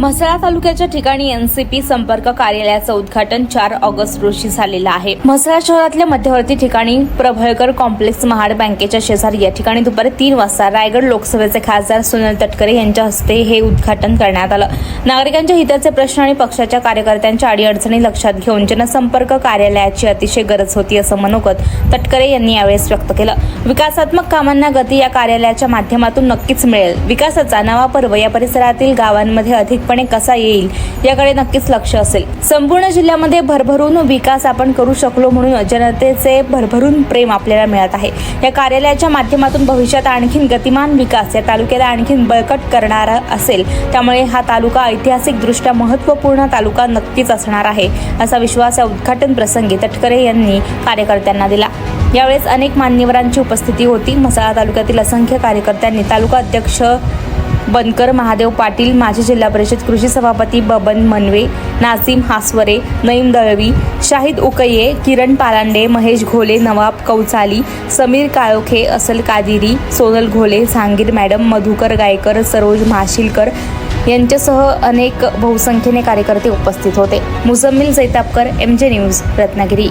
म्हसळा तालुक्याच्या ठिकाणी एनसीपी संपर्क कार्यालयाचं उद्घाटन चार ऑगस्ट रोजी झालेलं आहे. म्हसळा शहरातल्या मध्यवर्ती ठिकाणी प्रभळकर कॉम्प्लेक्स महाड बँकेच्या शेजारी या ठिकाणी दुपारी तीन वाजता रायगड लोकसभेचे खासदार सुनील तटकरे यांच्या हस्ते हे उद्घाटन करण्यात आलं. नागरिकांच्या हिताचे प्रश्न आणि पक्षाच्या कार्यकर्त्यांच्या अडीअडचणी लक्षात घेऊन जनसंपर्क कार्यालयाची अतिशय गरज होती असं मनोगत तटकरे यांनी यावेळेस व्यक्त केलं. विकासात्मक कामांना गती या कार्यालयाच्या माध्यमातून नक्कीच मिळेल. विकासाचा नवा पर्व या परिसरातील गावांमध्ये अधिक पूर्णपणे कसा येईल याकडे नक्कीच लक्ष असेल. संपूर्ण जिल्ह्यामध्ये भरभरून विकास आपण करू शकलो म्हणून जनतेचे भरभरून प्रेम आपल्याला मिळत आहे. या कार्यालयाच्या माध्यमातून भविष्यात आणखीन गतिमान विकास या तालुक्याला आणखीन बळकट करणारा असेल. त्यामुळे हा तालुका ऐतिहासिकदृष्ट्या महत्त्वपूर्ण तालुका नक्कीच असणार आहे असा विश्वास या उद्घाटन प्रसंगी तटकरे यांनी कार्यकर्त्यांना दिला. यावेळेस अनेक मान्यवरांची उपस्थिती होती. मसाळा तालुक्यातील असंख्य कार्यकर्त्यांनी तालुका अध्यक्ष बनकर महादेव पाटील माजी जिल्हा परिषद कृषी सभापती बबन मनवे नासिम हासवरे नईम दळवी शाहिद उकये किरण पालांडे महेश घोले नवाब कौचाली समीर काळोखे असल कादिरी सोनल घोले झांगीर मॅडम मधुकर गायकर सरोज म्हाशिलकर यांच्यासह अनेक बहुसंख्येने कार्यकर्ते उपस्थित होते. Musammil Jaitapkar M J news Ratnagiri.